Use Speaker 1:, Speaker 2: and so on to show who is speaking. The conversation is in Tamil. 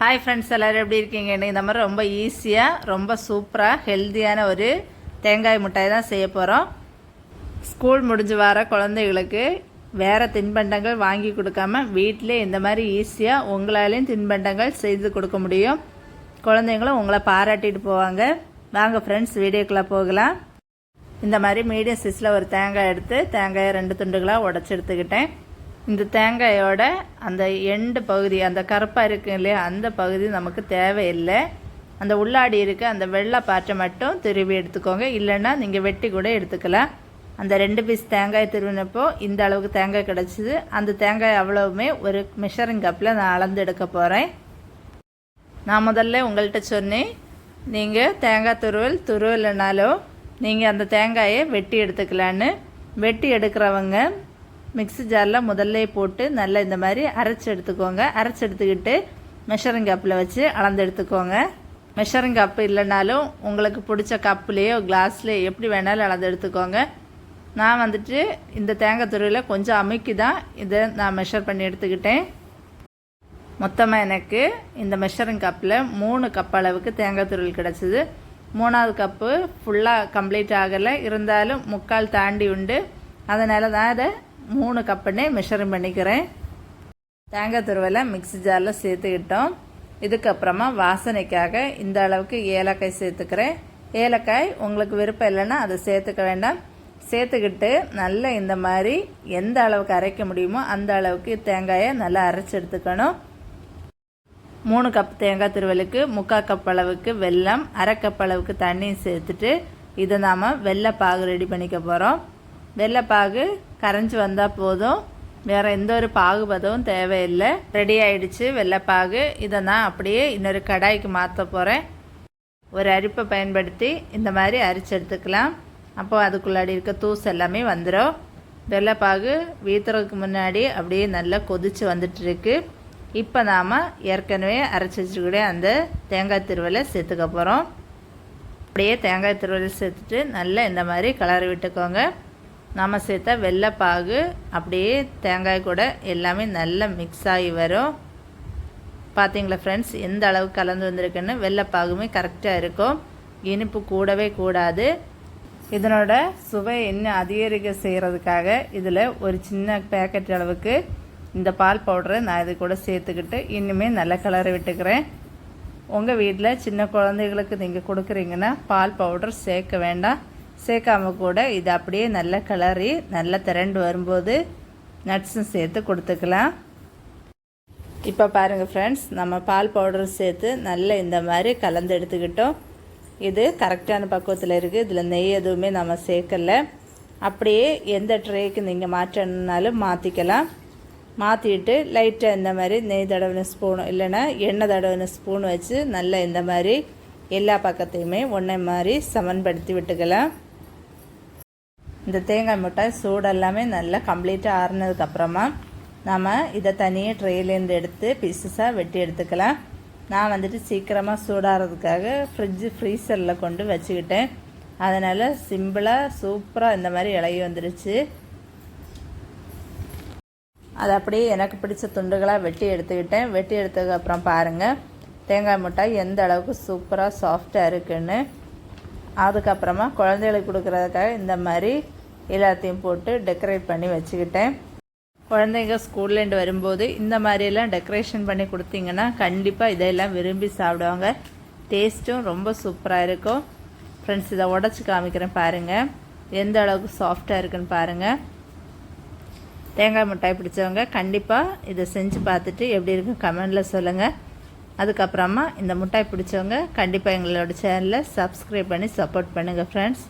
Speaker 1: ஹாய் ஃப்ரெண்ட்ஸ் எல்லோரும் எப்படி இருக்கீங்க? இந்த மாதிரி ரொம்ப ஈஸியாக ரொம்ப சூப்பராக ஹெல்த்தியான ஒரு தேங்காய் மிட்டாய் தான் செய்ய போகிறோம் ஸ்கூல் முடிஞ்சு வர குழந்தைகளுக்கு வேறு தின்பண்டங்கள் வாங்கி கொடுக்காம வீட்டிலே இந்த மாதிரி ஈஸியாக உங்களாலேயும் தின்பண்டங்கள் செய்து கொடுக்க முடியும். குழந்தைங்களும் உங்களை பாராட்டிட்டு போவாங்க. வாங்க ஃப்ரெண்ட்ஸ் வீடியோக்குள்ளே போகலாம். இந்த மாதிரி மீடியம் சைஸில் ஒரு தேங்காய் எடுத்து தேங்காயை ரெண்டு துண்டுகளாக உடச்சி எடுத்துக்கிட்டேன். இந்த தேங்காயோட அந்த எண்டு பகுதி அந்த கருப்பாக இருக்கு இல்லையா அந்த பகுதி நமக்கு தேவையில்லை. அந்த உள்ளாடி இருக்க அந்த வெள்ளை பாட்டை மட்டும் திருவி எடுத்துக்கோங்க. இல்லைன்னா நீங்கள் வெட்டி கூட எடுத்துக்கலாம். அந்த ரெண்டு பீஸ் தேங்காய் திருவினப்போ இந்த அளவுக்கு தேங்காய் கிடச்சிது. அந்த தேங்காய் அவ்வளவுமே ஒரு மிஷரிங் கப்பில் நான் அளந்து எடுக்க போகிறேன் நான் முதல்ல உங்கள்கிட்ட சொன்னேன் நீங்கள் தேங்காய் துருவல் துருவலைனாலும் நீங்கள் அந்த தேங்காயை வெட்டி எடுத்துக்கலான்னு. வெட்டி எடுக்கிறவங்க மிக்ஸி ஜாரில் முதல்ல போட்டு நல்லா இந்த மாதிரி அரைச்சி எடுத்துக்கோங்க. அரைச்சி எடுத்துக்கிட்டு மெஷரிங் கப்பில் வச்சு அளந்து எடுத்துக்கோங்க. மெஷரிங் கப்பு இல்லைனாலும் உங்களுக்கு பிடிச்ச கப்புலேயோ கிளாஸ்லேயோ எப்படி வேணாலும் அளந்து எடுத்துக்கோங்க. நான் வந்துட்டு இந்த தேங்காய் துருவில் கொஞ்சம் அமுக்கி தான் இதை நான் மெஷர் பண்ணி எடுத்துக்கிட்டேன். மொத்தமாக எனக்கு இந்த மெஷரிங் கப்பில் மூணு கப் அளவுக்கு தேங்காய் துறையில் கிடச்சிது. மூணாவது கப்பு ஃபுல்லாக கம்ப்ளீட் ஆகலை. இருந்தாலும் முக்கால் தாண்டி உண்டு. அதனால தான் அதை மூணு கப்புன்னே மிஷர் பண்ணிக்கிறேன். தேங்காய் துருவலை மிக்ஸி ஜாரில் சேர்த்துக்கிட்டோம். இதுக்கப்புறமா வாசனைக்காக இந்த அளவுக்கு ஏலக்காய் சேர்த்துக்கிறேன். ஏலக்காய் உங்களுக்கு விருப்பம் இல்லைன்னா அதை சேர்த்துக்க வேண்டாம். சேர்த்துக்கிட்டு நல்லா இந்த மாதிரி எந்த அளவுக்கு அரைக்க முடியுமோ அந்த அளவுக்கு தேங்காயை நல்லா அரைச்சி எடுத்துக்கணும். மூணு கப் தேங்காய் திருவலுக்கு முக்கால் கப் அளவுக்கு வெல்லம் அரை கப் அளவுக்கு தண்ணியும் சேர்த்துட்டு இதை நாம் வெள்ளை பாகு ரெடி பண்ணிக்க போகிறோம் வெள்ளைப்பாகு கரைஞ்சி வந்தால் போதும். வேறு எந்த ஒரு பாகுபதவும் தேவையில்லை. ரெடி ஆயிடுச்சு வெள்ளைப்பாகு இதை நான் அப்படியே இன்னொரு கடாய்க்கு மாற்ற போகிறேன் ஒரு அரிப்பை பயன்படுத்தி இந்த மாதிரி அரிச்சு எடுத்துக்கலாம். அப்போ அதுக்குள்ளாடி இருக்க தூசு எல்லாமே வந்துடும் வெள்ளைப்பாகு வீத்துறதுக்கு முன்னாடி அப்படியே நல்லா கொதித்து வந்துட்டுருக்கு இப்போ நாம் ஏற்கனவே அரைச்சி வச்சுக்கூட அந்த தேங்காய் திருவலை சேர்த்துக்க போகிறோம் அப்படியே தேங்காய் திருவலை சேர்த்துட்டு நல்லா இந்த மாதிரி கலர் விட்டுக்கோங்க. நாம் சேர்த்த வெள்ளைப்பாகு அப்படியே தேங்காய் கூட எல்லாமே நல்லா மிக்ஸ் ஆகி வரும். பார்த்தீங்களா ஃப்ரெண்ட்ஸ் எந்த அளவுக்கு கலந்து வந்திருக்குன்னு வெள்ளைப்பாகுமே கரெக்டாக இருக்கும். இனிப்பு கூடவே கூடாது. இதனோட சுவை இன்னும் அதிகரிக்க செய்கிறதுக்காக இதில் ஒரு சின்ன பேக்கெட் அளவுக்கு இந்த பால் பவுடரை நான் இது கூட சேர்த்துக்கிட்டு இன்னுமே நல்ல கலரை விட்டுக்கிறேன். உங்கள் வீட்டில் சின்ன குழந்தைகளுக்கு நீங்கள் கொடுக்குறீங்கன்னா பால் பவுடர் சேர்க்க வேண்டாம். சேர்க்காம கூட இது அப்படியே நல்ல கலரி நல்லா திரண்டு வரும்போது நட்ஸும் சேர்த்து கொடுத்துக்கலாம். இப்போ பாருங்கள் ஃப்ரெண்ட்ஸ் நம்ம பால் பவுடரும் சேர்த்து நல்லா இந்த மாதிரி கலந்து எடுத்துக்கிட்டோம். இது கரெக்டான பக்குவத்தில் இருக்குது இதில் நெய் எதுவுமே நம்ம சேர்க்கலை. அப்படியே எந்த ட்ரேக்கு நீங்கள் மாற்றணுன்னாலும் மாற்றிக்கலாம் மாற்றிட்டு லைட்டாக இந்த மாதிரி நெய் தடவின ஸ்பூன் இல்லைன்னா எண்ணெய் தடவின ஸ்பூன் வச்சு நல்லா இந்த மாதிரி எல்லா பக்கத்தையுமே ஒன்றை மாதிரி சமன்படுத்தி விட்டுக்கலாம். இந்த தேங்காய் மிட்டாய் சூடெல்லாமே நல்லா கம்ப்ளீட்டாக ஆறுனதுக்கப்புறமா நம்ம இதை தனியாக ட்ரேலேருந்து எடுத்து பீசஸாக வெட்டி எடுத்துக்கலாம். நான் வந்துட்டு சீக்கிரமாக சூடாகிறதுக்காக ஃப்ரிட்ஜு ஃப்ரீசரில் கொண்டு வச்சுக்கிட்டேன். அதனால் சிம்பிளாக சூப்பராக இந்த மாதிரி இலகி வந்துடுச்சு அது அப்படியே எனக்கு பிடிச்ச துண்டுகளாக வெட்டி எடுத்துக்கிட்டேன். வெட்டி எடுத்ததுக்கப்புறம் பாருங்கள் தேங்காய் மிட்டாய் எந்த அளவுக்கு சூப்பராக சாஃப்டாக இருக்குன்னு. அதுக்கப்புறமா குழந்தைகளுக்கு கொடுக்குறதுக்காக இந்த மாதிரி எல்லாத்தையும் போட்டு டெக்கரேட் பண்ணி வச்சுக்கிட்டேன். குழந்தைங்க ஸ்கூல்லேருந்து வரும்போது இந்த மாதிரியெல்லாம் டெக்கரேஷன் பண்ணி கொடுத்தீங்கன்னா கண்டிப்பாக இதையெல்லாம் விரும்பி சாப்பிடுவாங்க. டேஸ்ட்டும் ரொம்ப சூப்பராக இருக்கும். ஃப்ரெண்ட்ஸ் இதை உடச்சி காமிக்கிறேன் பாருங்கள் எந்த அளவுக்கு சாஃப்டாக இருக்குன்னு பாருங்கள் தேங்காய் மிட்டாய் பிடிச்சவங்க கண்டிப்பாக இதை செஞ்சு பார்த்துட்டு எப்படி இருக்குன்னு கமெண்டில் சொல்லுங்கள் அதுக்கப்புறமா இந்த மிட்டாய் பிடிச்சவங்க கண்டிப்பாக எங்களோட சேனலில் சப்ஸ்கிரைப் பண்ணி சப்போர்ட் பண்ணுங்கள் ஃப்ரெண்ட்ஸ்